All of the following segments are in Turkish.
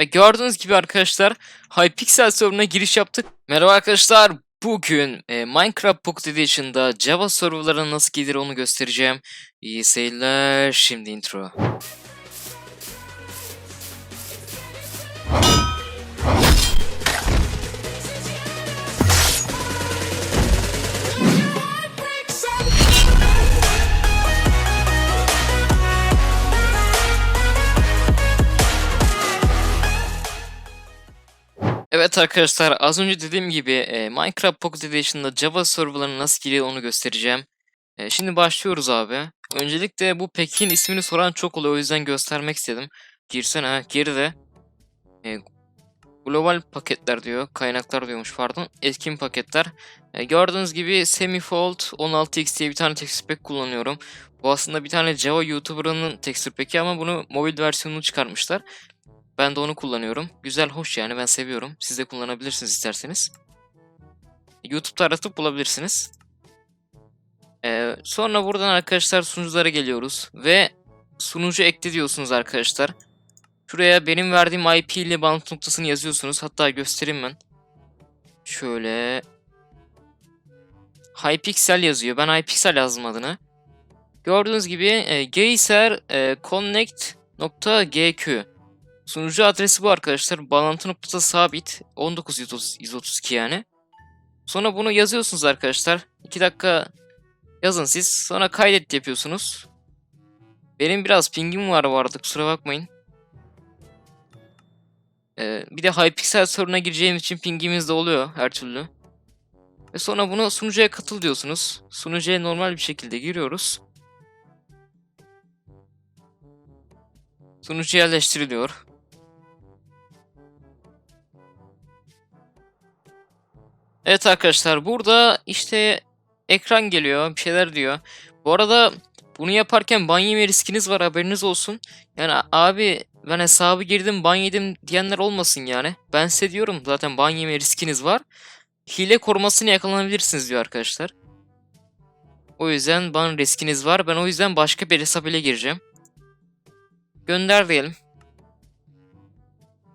Ve gördüğünüz gibi arkadaşlar Hypixel serverına giriş yaptık. Merhaba arkadaşlar. Bugün e, Minecraft Pocket Edition'da Java serverlarına nasıl gelir onu göstereceğim. İyi seyirler. Şimdi intro. Evet arkadaşlar az önce dediğim gibi e, Minecraft Pocket Edition'da Java serverlarına nasıl giriyor onu göstereceğim. E, şimdi başlıyoruz abi. Öncelikle bu Pekin ismini soran çok oluyor o yüzden göstermek istedim. Girsene ha gir de. E, global paketler diyor. Kaynaklar diyormuş pardon. Etkin paketler. E, gördüğünüz gibi Semifold 16x diye bir tane texture pack kullanıyorum. Bu aslında bir tane Java YouTuber'ının texture pack'i ama bunu mobil versiyonunu çıkarmışlar. Ben de onu kullanıyorum. Güzel, hoş yani ben seviyorum. Siz de kullanabilirsiniz isterseniz. YouTube'da aratıp bulabilirsiniz. Ee, sonra buradan arkadaşlar sunuculara geliyoruz. Ve sunucu ekle diyorsunuz arkadaşlar. Şuraya benim verdiğim IP ile bağlantı noktasını yazıyorsunuz. Hatta göstereyim ben. Şöyle. Hypixel yazıyor. Ben Hypixel yazdım adını. Gördüğünüz gibi e, geyser e, connect.gq Sunucu adresi bu arkadaşlar. Bağlantı noktası sabit. 19132 yani. Sonra bunu yazıyorsunuz arkadaşlar. 2 dakika yazın siz. Sonra kaydet yapıyorsunuz. Benim biraz pingim var vardı kusura bakmayın. Ee, bir de Hypixel soruna gireceğimiz için pingimiz de oluyor her türlü. Ve sonra bunu sunucuya katıl diyorsunuz. Sunucuya normal bir şekilde giriyoruz. Sunucu yerleştiriliyor. Evet arkadaşlar burada işte ekran geliyor bir şeyler diyor. Bu arada bunu yaparken ban yeme riskiniz var haberiniz olsun. Yani abi ben hesabı girdim ban yedim diyenler olmasın yani. Ben size diyorum zaten ban yeme riskiniz var. Hile korumasını yakalanabilirsiniz diyor arkadaşlar. O yüzden ban riskiniz var. Ben o yüzden başka bir hesap ile gireceğim. Gönder diyelim.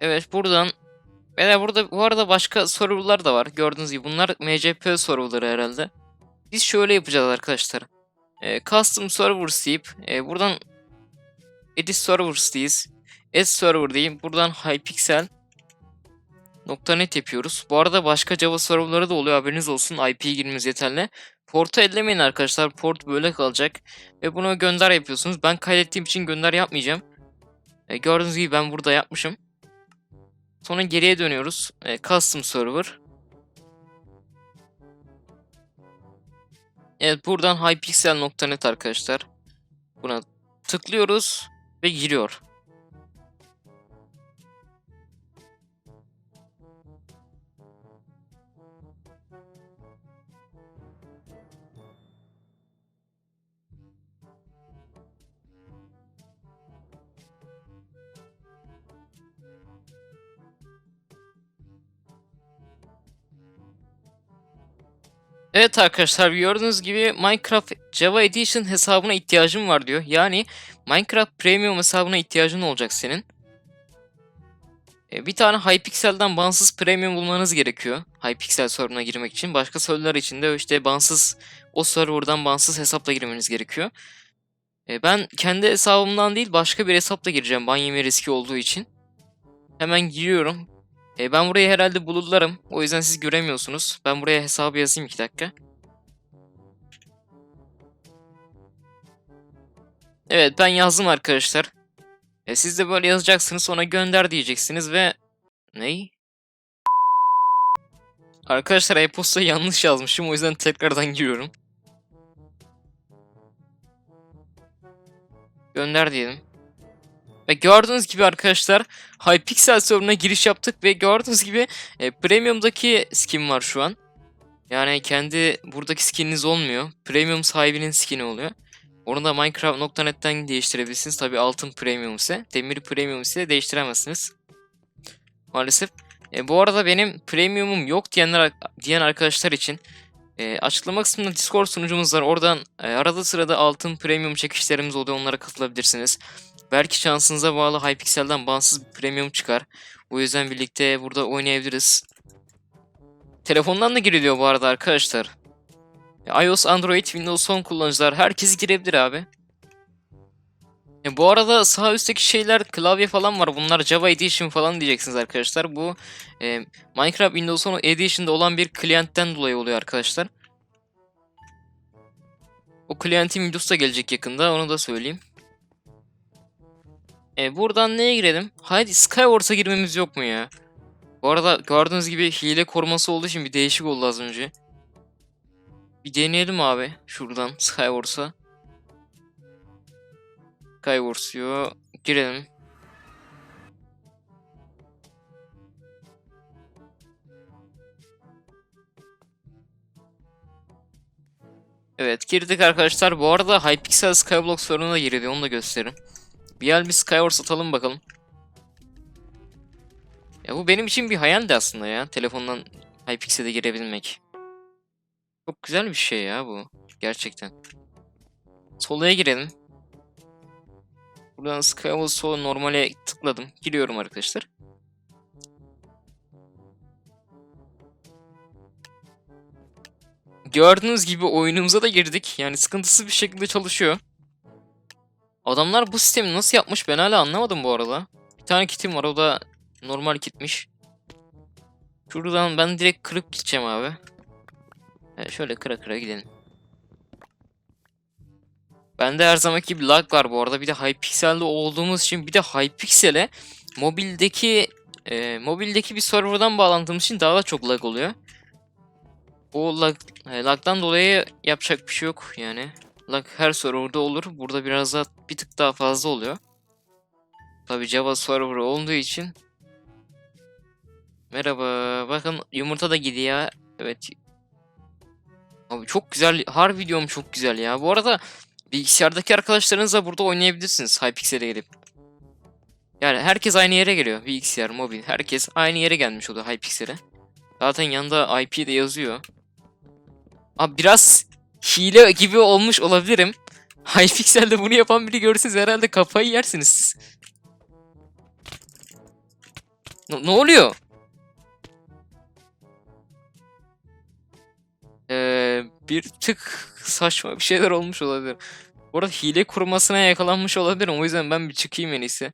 Evet buradan Beyler burada bu arada başka serverlar da var. Gördüğünüz gibi bunlar MCP serverları herhalde. Biz şöyle yapacağız arkadaşlar. E, custom servers deyip e, buradan edit servers deyiz. Add server diyeyim. Buradan hypixel .net yapıyoruz. Bu arada başka Java serverları da oluyor haberiniz olsun. IP girmemiz yeterli. Portu ellemeyin arkadaşlar. Port böyle kalacak. Ve bunu gönder yapıyorsunuz. Ben kaydettiğim için gönder yapmayacağım. E, gördüğünüz gibi ben burada yapmışım. Sonra geriye dönüyoruz. E, custom server. Evet buradan hypixel.net arkadaşlar. Buna tıklıyoruz ve giriyor. Evet arkadaşlar gördüğünüz gibi Minecraft Java Edition hesabına ihtiyacım var diyor. Yani Minecraft Premium hesabına ihtiyacın olacak senin. E, bir tane Hypixel'den bağımsız Premium bulmanız gerekiyor. Hypixel serverına girmek için. Başka serverler için de işte bağımsız o serverdan bağımsız hesapla girmeniz gerekiyor. E, ben kendi hesabımdan değil başka bir hesapla gireceğim ban yeme riski olduğu için. Hemen giriyorum. E, ben burayı herhalde bulurlarım. O yüzden siz göremiyorsunuz. Ben buraya hesabı yazayım 2 dakika. Evet ben yazdım arkadaşlar. E, siz de böyle yazacaksınız sonra gönder diyeceksiniz ve... Ney? Arkadaşlar e-postayı yanlış yazmışım o yüzden tekrardan giriyorum. Gönder diyelim. Ve gördüğünüz gibi arkadaşlar Hypixel serverına giriş yaptık ve gördüğünüz gibi e, Premium'daki skin var şu an. Yani kendi buradaki skininiz olmuyor. Premium sahibinin skini oluyor. Onu da Minecraft.net'ten değiştirebilirsiniz. Tabi altın premium ise. Demir premium ise değiştiremezsiniz. Maalesef. E, bu arada benim premiumum yok diyenler diyen arkadaşlar için e, açıklama kısmında Discord sunucumuz var. Oradan e, arada sırada altın premium çekişlerimiz oluyor. Onlara katılabilirsiniz. Belki şansınıza bağlı Hypixel'den bağımsız bir premium çıkar. O yüzden birlikte burada oynayabiliriz. Telefondan da giriliyor bu arada arkadaşlar. iOS, Android, Windows Phone kullanıcılar herkes girebilir abi. E, bu arada sağ üstteki şeyler klavye falan var. Bunlar Java Edition falan diyeceksiniz arkadaşlar. Bu e, Minecraft Windows Phone Edition'da olan bir klientten dolayı oluyor arkadaşlar. O klientin da gelecek yakında. Onu da söyleyeyim. E, buradan neye girelim? Haydi Skywars'a girmemiz yok mu ya? Bu arada gördüğünüz gibi hile koruması olduğu için bir değişik oldu az önce. Bir deneyelim abi şuradan Skywars'a. Skywars diyor. Girelim. Evet girdik arkadaşlar. Bu arada Hypixel Skyblock sorununa girdi. Onu da göstereyim. Bir el bir Skywars atalım bakalım. Ya bu benim için bir hayaldi aslında ya. Telefondan Hypixel'e girebilmek. Çok güzel bir şey ya bu. Gerçekten. Solo'ya girelim. Buradan Skyward Solo normale tıkladım. Giriyorum arkadaşlar. Gördüğünüz gibi oyunumuza da girdik. Yani sıkıntısız bir şekilde çalışıyor. Adamlar bu sistemi nasıl yapmış ben hala anlamadım bu arada. Bir tane kitim var o da normal kitmiş. Şuradan ben direkt kırıp gideceğim abi. Evet, şöyle kıra kıra gidelim. Bende her zamanki gibi lag var bu arada. Bir de Hypixel'de olduğumuz için bir de Hypixel'e mobildeki e, mobildeki bir serverdan bağlandığımız için daha da çok lag oluyor. O lag, e, lagdan dolayı yapacak bir şey yok yani. Her serverda olur. Burada biraz daha bir tık daha fazla oluyor. Tabi Java server olduğu için. Merhaba. Bakın yumurta da gidiyor. Evet. Abi çok güzel. Har videom çok güzel ya. Bu arada bilgisayardaki arkadaşlarınızla burada oynayabilirsiniz Hypixel'e gelip. Yani herkes aynı yere geliyor. Bilgisayar, mobil. Herkes aynı yere gelmiş oluyor Hypixel'e. Zaten yanında IP de yazıyor. Abi biraz hile gibi olmuş olabilirim. Hypixel'de bunu yapan biri görürseniz herhalde kafayı yersiniz siz. Ne, ne oluyor? Ee, bir tık saçma bir şeyler olmuş olabilir. Bu arada hile kurmasına yakalanmış olabilirim. O yüzden ben bir çıkayım en iyisi.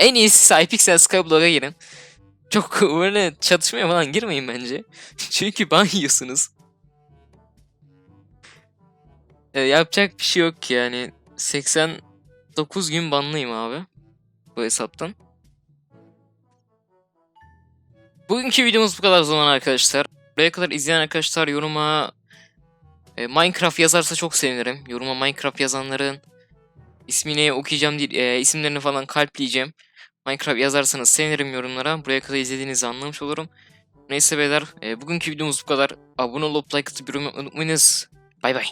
En iyisi Hypixel Skyblock'a girin. Çok böyle çatışmaya falan girmeyin bence. Çünkü ban yiyorsunuz. Ee, yapacak bir şey yok ki yani. 89 gün banlıyım abi. Bu hesaptan. Bugünkü videomuz bu kadar zaman arkadaşlar. Buraya kadar izleyen arkadaşlar yoruma e, Minecraft yazarsa çok sevinirim. Yoruma Minecraft yazanların ismini okuyacağım değil, e, isimlerini falan kalpleyeceğim. Minecraft yazarsanız sevinirim yorumlara. Buraya kadar izlediğinizi anlamış olurum. Neyse beyler, e, bugünkü videomuz bu kadar. Abone olup like atıp yorum unutmayınız. Bay bay.